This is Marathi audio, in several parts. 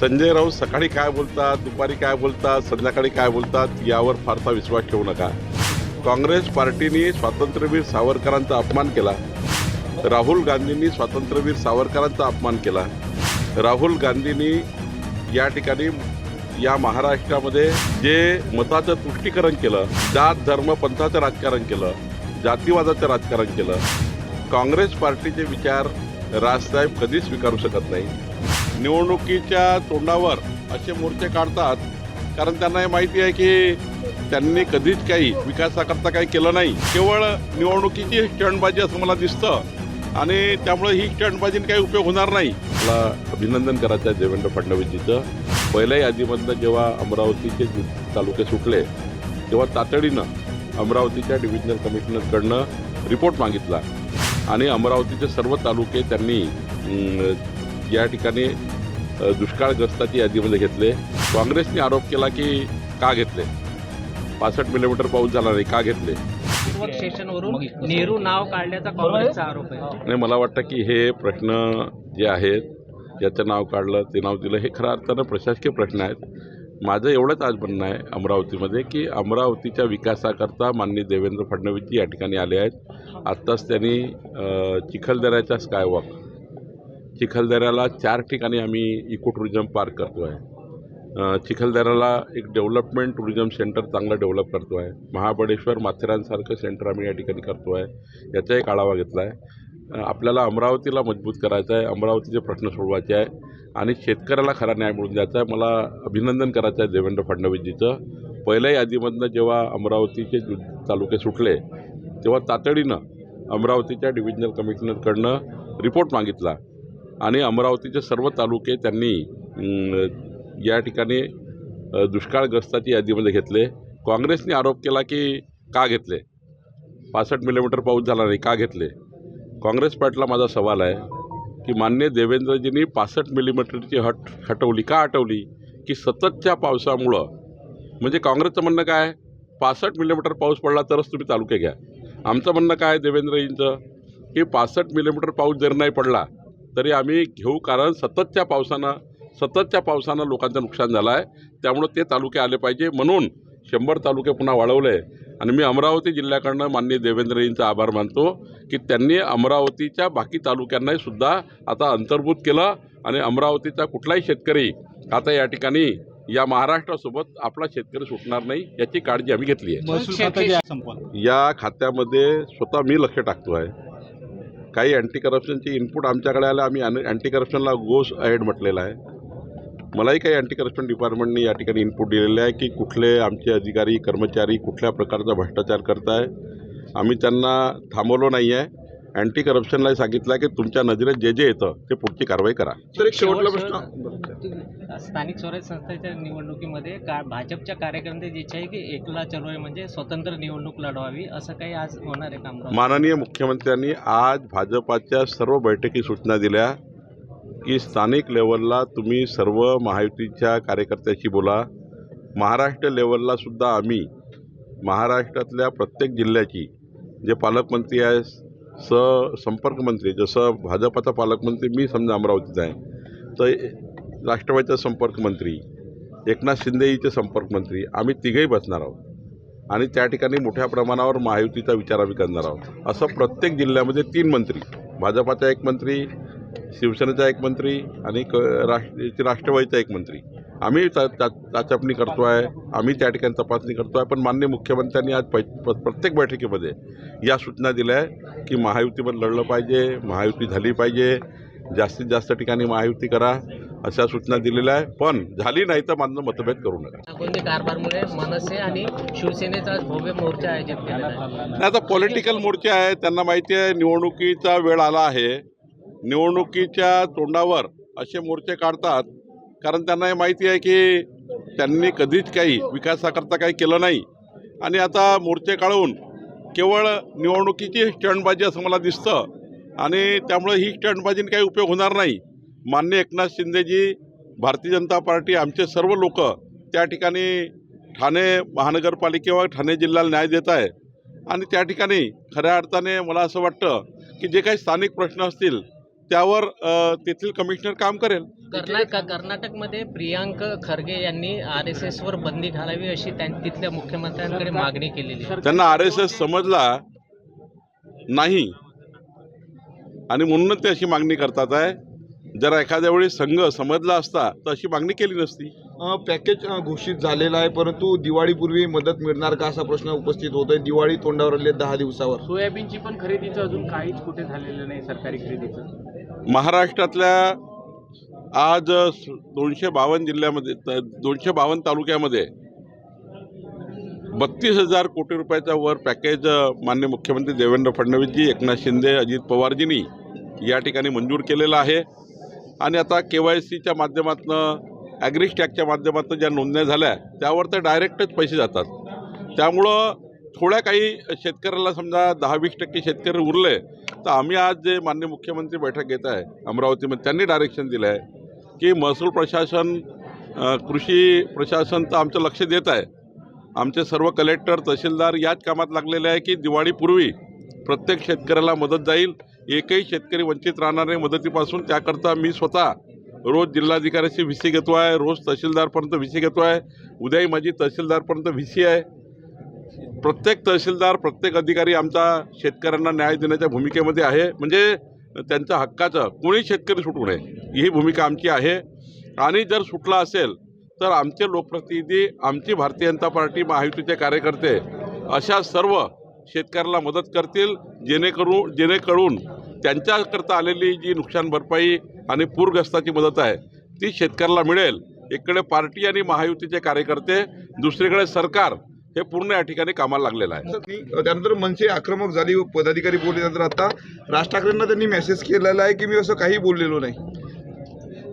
संजय राऊत सकाळी काय बोलतात दुपारी काय बोलतात संध्याकाळी काय बोलतात यावर फारसा विश्वास ठेवू नका. काँग्रेस पार्टीने स्वातंत्र्यवीर सावरकरांचा अपमान केला. राहुल गांधींनी स्वातंत्र्यवीर सावरकरांचा अपमान केला. राहुल गांधींनी या ठिकाणी या महाराष्ट्रामध्ये जे मताचं तुष्टीकरण केलं जात धर्म पंथाचं राजकारण केलं जातीवादाचं राजकारण केलं काँग्रेस पार्टीचे विचार राजसाहेब कधीच स्वीकारू शकत नाही. निवडणुकीच्या तोंडावर असे मोर्चे काढतात. कारण त्यांना हे माहिती आहे की त्यांनी कधीच काही विकासाकरता काही केलं नाही. केवळ निवडणुकीची स्टंटबाजी असं मला दिसतं. आणि त्यामुळे ही स्टंटबाजीने काही उपयोग होणार नाही. मला अभिनंदन करायचं आहे देवेंद्र फडणवीसजीचं. पहिल्या यादीमधनं जेव्हा अमरावतीचे तालुके सुटले तेव्हा तातडीनं अमरावतीच्या डिव्हिजनल कमिशनरकडनं रिपोर्ट मागितला. आणि अमरावतीचे सर्व तालुके त्यांनी या ठिकाणी दुष्काळग्रस्ताची यादीमध्ये घेतले. काँग्रेसने आरोप केला की का घेतले? पासष्ट मिलीमीटर पाऊस झाला नाही का घेतले? स्टेशनवरून नेहरू नाव काढल्याचा काँग्रेसचा आरोप आहे. आणि मला वाटतं की हे प्रश्न जे आहेत ज्याचं नाव काढलं ते नाव दिलं हे खऱ्या अर्थानं प्रशासकीय प्रश्न आहेत. माझं एवढंच आज म्हणणं आहे अमरावतीमध्ये की अमरावतीच्या विकासाकरता माननीय देवेंद्र फडणवीसजी या ठिकाणी आले आहेत. आत्ताच त्यांनी अ, चिखलदऱ्याच्या स्कायवॉक चिखलदऱ्याला चार ठिकाणी आम्ही इको टुरिझम पार्क करतो आहे चिखलदऱ्याला एक डेव्हलपमेंट टुरिझम सेंटर चांगलं डेव्हलप करतो आहे महाबळेश्वर माथेरानसारखं सेंटर आम्ही या ठिकाणी करतो आहे याचा एक आढावा घेतला आहे आपल्याला अमरावतीला मजबूत करायचं आहे अमरावतीचे प्रश्न सोडवायचे आहे आणि शेतकऱ्याला खरा न्याय मिळून द्यायचा आहे. मला अभिनंदन करायचं आहे देवेंद्र फडणवीसजीचं. पहिल्या यादीमधनं जेव्हा अमरावतीचे तालुके सुटले तेव्हा तातडीनं अमरावतीच्या डिव्हिजनल कमिशनरकडनं रिपोर्ट मागितला. आणि अमरावतीचे सर्व तालुके त्यांनी या ठिकाणी दुष्काळग्रस्ताची यादीमध्ये घेतले. काँग्रेसने आरोप केला की का घेतले? पासष्ट मिलीमीटर पाऊस झाला नाही का घेतले? काँग्रेस पार्टीला माझा सवाल आहे की मान्य देवेंद्रजींनी पासष्ट मिलीमीटरची हट हटवली का हटवली? की सततच्या पावसामुळं? म्हणजे काँग्रेसचं म्हणणं काय पासष्ट मिलीमीटर पाऊस पडला तरच तुम्ही तालुके घ्या. आमचं म्हणणं काय देवेंद्रजींचं? की पासष्ट मिलीमीटर पाऊस जर नाही पडला तरी आम्ही घेऊ कारण सततच्या पावसानं सततच्या पावसानं लोकांचं नुकसान झालं आहे त्यामुळं ते तालुके आले पाहिजे म्हणून शंभर तालुके पुन्हा वाढवले. आणि मी अमरावती जिल्ह्याकडनं माननीय देवेंद्रजींचा आभार मानतो की त्यांनी अमरावतीच्या बाकी तालुक्यांनाही सुद्धा आता अंतर्भूत केलं आणि अमरावतीचा कुठलाही शेतकरी आता या ठिकाणी या महाराष्ट्रासोबत आपला शेतकरी सुटणार नाही याची काळजी आम्ही घेतली आहे. या खात्यामध्ये स्वतः मी लक्ष टाकतो आहे काही अँटी करप्शनचे इनपुट आमच्याकडे आलं आम्ही अँटी करप्शनला गोस अहेड म्हटलेला आहे. मलाही काही अँटी करप्शन डिपार्टमेंटने या ठिकाणी इनपुट दिलेले आहे की कुठले आमचे अधिकारी कर्मचारी कुठल्या प्रकारचा भ्रष्टाचार करत आहे आम्ही त्यांना थांबवलो नाही आहे अँटी करप्शनलाही सांगितलं की तुमच्या नजरेत जे जे येतं ते पुढची कारवाई करा. तर एक शेवटला प्रश्न. स्थानिक स्वराज्य संस्थेच्या निवडणुकीमध्ये का भाजपच्या कार्यकर्त्यांची इच्छा आहे की एकला चळवळ म्हणजे स्वतंत्र निवडणूक लढवावी असं काही आज होणार आहे का अमरावतीत? माननीय मुख्यमंत्र्यांनी आज भाजपाच्या सर्व बैठकी सूचना दिल्या की स्थानिक लेवलला तुम्ही सर्व महायुतीच्या कार्यकर्त्याशी बोला. महाराष्ट्र लेवलला सुद्धा आम्ही महाराष्ट्रातल्या प्रत्येक जिल्ह्याची जे पालकमंत्री आहे स संपर्कमंत्री जसं भाजपाचा पालकमंत्री मी समजा अमरावतीचा आहे तर राष्ट्रवादीचा संपर्कमंत्री एकनाथ शिंदेचे संपर्कमंत्री आम्ही तिघही बसणार आहोत. आणि त्या ठिकाणी मोठ्या प्रमाणावर महायुतीचा विचार आम्ही करणार आहोत. असं प्रत्येक जिल्ह्यामध्ये तीन मंत्री भाजपाचा एक मंत्री शिवसेनेचा एक मंत्री आणि क राष्ट्र राष्ट्रवादीचा एक मंत्री. आम्ही चाचपणी करतो आहे आम्ही त्या ठिकाणी तपासणी करतो आहे पण माननीय मुख्यमंत्र्यांनी आज पै प्रत्येक बैठकीमध्ये या सूचना दिल्या आहे की महायुतीमध्ये लढलं पाहिजे महायुती झाली पाहिजे. जास्तीत जास्त ठिकाणी महायुती करा अशा सूचना दिलेल्या आहे पण झाली नाही तर माझं मतभेद करू नका. कारभारमुळे मनसे आणि शिवसेनेचा भव्य मोर्चा आहे? आता पॉलिटिकल मोर्चे आहे त्यांना माहिती आहे निवडणुकीचा वेळ आला आहे. निवडणुकीच्या तोंडावर असे मोर्चे काढतात कारण त्यांना हे माहिती आहे की त्यांनी कधीच काही विकासाकरता काही केलं नाही. आणि आता मोर्चे काढून केवळ निवडणुकीची स्टंटबाजी असं मला दिसतं. आणि त्यामुळे ही स्टंटबाजीने काही उपयोग होणार नाही. मान्य एकनाथ शिंदेजी भारतीय जनता पार्टी आमचे सर्व लोक त्या ठिकाणी ठाणे महानगरपालिकेवर ठाणे जिल्ह्याला न्याय देत आहे. आणि त्या ठिकाणी खऱ्या अर्थाने मला असं वाटतं की जे काही स्थानिक प्रश्न असतील त्यावर तेथील कमिशनर काम करेल. कर्नाटक कर्नाटकमध्ये प्रियांक खरगे यांनी आर एस एसवर बंदी घालावी अशी त्यां तिथल्या मुख्यमंत्र्यांकडे मागणी केलेली आहे. त्यांना आर एस एस समजला नाही. आणि म्हणूनच ते अशी मागणी करतात आहे. जर एखाद्या वेळी संघ समजला असता तर अशी मागणी केली नसती. पॅकेज घोषित झालेला आहे परंतु दिवाळीपूर्वी मदत मिळणार का असा प्रश्न उपस्थित होतोय दिवाळी तोंडावर आली आहे दहा दिवसावर. सोयाबीनची पण खरेदीचं अजून काहीच कुठे झालेलं नाही सरकारी खरेदीचं. महाराष्ट्रातल्या आज दोनशे बावन्न जिल्ह्यामध्ये दोनशे बावन्न तालुक्यामध्ये बत्तीस हजार कोटी रुपयाचा वर पॅकेज मान्य माननीय मुख्यमंत्री देवेंद्र फडणवीसजी एकनाथ शिंदे अजित पवारजींनी या ठिकाणी मंजूर केलेलं आहे. आणि आता के वाय सीच्या माध्यमातून ॲग्रीस्टॅकच्या माध्यमातून ज्या नोंदण्या झाल्या त्यावर तर डायरेक्टच पैसे जातात. त्यामुळं थोड्या काही शेतकऱ्याला समजा दहा वीस टक्के शेतकरी उरले तर आम्ही आज जे माननीय मुख्यमंत्री बैठक घेत आहे अमरावतीमध्ये त्यांनी डायरेक्शन दिलं आहे की महसूल प्रशासन कृषी प्रशासन तर आमचं लक्ष देत आहे. आमचे सर्व कलेक्टर तहसीलदार याच कामात लागलेले आहे की दिवाळीपूर्वी प्रत्येक शेतकऱ्याला मदत जाईल. एकही शेतकरी वंचित राहणार नाही मदतीपासून. त्याकरता मी स्वतः रोज जिल्हाधिकाऱ्याची व्ही सी घेतो आहे रोज तहसीलदारपर्यंत व्ही सी घेतो आहे उद्याही माझी तहसीलदारपर्यंत व्ही सी आहे. प्रत्येक तहसीलदार प्रत्येक अधिकारी आमचा शेतकऱ्यांना न्याय देण्याच्या भूमिकेमध्ये आहे. म्हणजे त्यांच्या हक्काचं कोणी शेतकरी सुटू नये ही भूमिका आमची आहे. आणि जर सुटला असेल तर आमचे लोकप्रतिनिधी आमची भारतीय जनता पार्टी महायुतीचे कार्यकर्ते अशा सर्व शेतकऱ्याला मदत करतील जेणेकरून जेणेकरून त्यांच्याकरता आलेली जी नुकसान भरपाई आणि पूरग्रस्ताची मदत आहे ती शेतकऱ्याला मिळेल. इकडे पार्टी आणि महायुतीचे कार्यकर्ते दुसरीकडे सरकार हे पूर्ण या ठिकाणी कामाला लागलेलं आहे. त्यानंतर मनसे आक्रमक झाली व पदाधिकारी बोलले त्यानंतर आता. राज ठाकरेंना त्यांनी मेसेज केलेला आहे की मी असं काही बोललेलो नाही.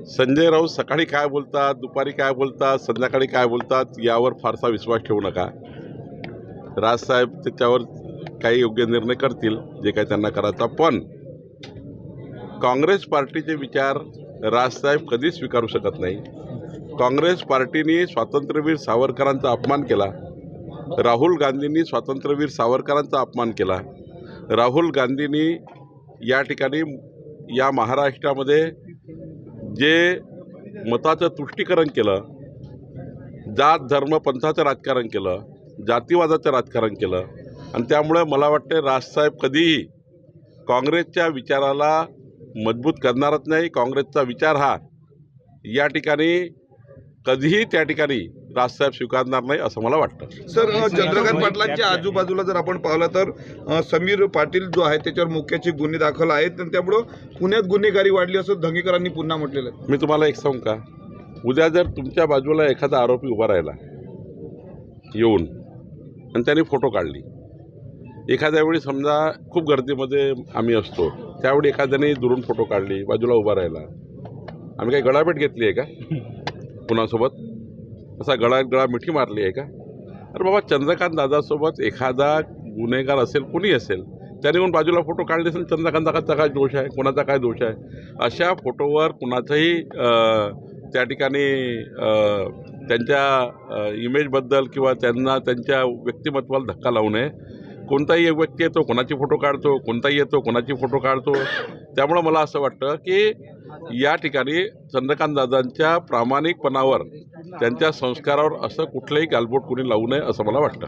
संजय राऊत सकाळी काय बोलतात दुपारी काय बोलतात संध्याकाळी काय बोलतात यावर फारसा विश्वास ठेवू नका. राजसाहेब त्याच्यावर काही योग्य निर्णय करतील जे काही त्यांना करायचा पण काँग्रेस पार्टीचे विचार राजसाहेब कधीच स्वीकारू शकत नाही. काँग्रेस पार्टीने स्वातंत्र्यवीर सावरकरांचा अपमान केला. राहुल गांधींनी स्वातंत्र्यवीर सावरकरांचा अपमान केला. राहुल गांधींनी या ठिकाणी या महाराष्ट्रामध्ये जे मताचं तुष्टीकरण केलं जात धर्म पंथाचं राजकारण केलं जातीवादाचं राजकारण केलं आणि त्यामुळे मला वाटते राजसाहेब कधीही काँग्रेसच्या विचाराला मजबूत करणारच नाही. काँग्रेसचा विचार हा या ठिकाणी कधीही त्या ठिकाणी राजसाहेब स्वीकारणार नाही असं मला वाटतं. सर चंद्रकांत पाटलांच्या आजूबाजूला जर आपण पाहिलं तर समीर पाटील जो आहे त्याच्यावर मुख्याचे गुन्हे दाखल आहेत आणि त्यामुळं पुण्यात गुन्हेगारी वाढली असं धंगेकरांनी पुन्हा म्हटलेलं आहे. मी तुम्हाला एक सांगू का? उद्या जर तुमच्या बाजूला एखादा आरोपी उभा राहिला येऊन आणि त्याने फोटो काढली. एखाद्या वेळी समजा खूप गर्दीमध्ये आम्ही असतो त्यावेळी एखाद्याने दुरून फोटो काढली बाजूला उभा राहिला. आम्ही काही गळाभेट घेतली आहे का? कुणासोबत? असा गळा गळा मिठी मारली आहे का? अरे बाबा चंद्रकांत दादासोबत एखादा गुन्हेगार असेल कुणी असेल त्याने येऊन बाजूला फोटो काढले असेल चंद्रकांत दादाचा काय दोष आहे कोणाचा काय दोष आहे? अशा फोटोवर कुणाचाही त्या ठिकाणी त्यांच्या इमेजबद्दल किंवा त्यांना त्यांच्या व्यक्तिमत्वाला धक्का लावू नये. कोणताही एक व्यक्ती येतो कोणाची फोटो काढतो कोणताही येतो कोणाची फोटो काढतो. त्यामुळं मला असं वाटतं की या ठिकाणी चंद्रकांत दादांच्या प्रामाणिकपणावर त्यांच्या संस्कारावर असं कुठलंही गालबोट कोणी लावू नये असं मला वाटतं.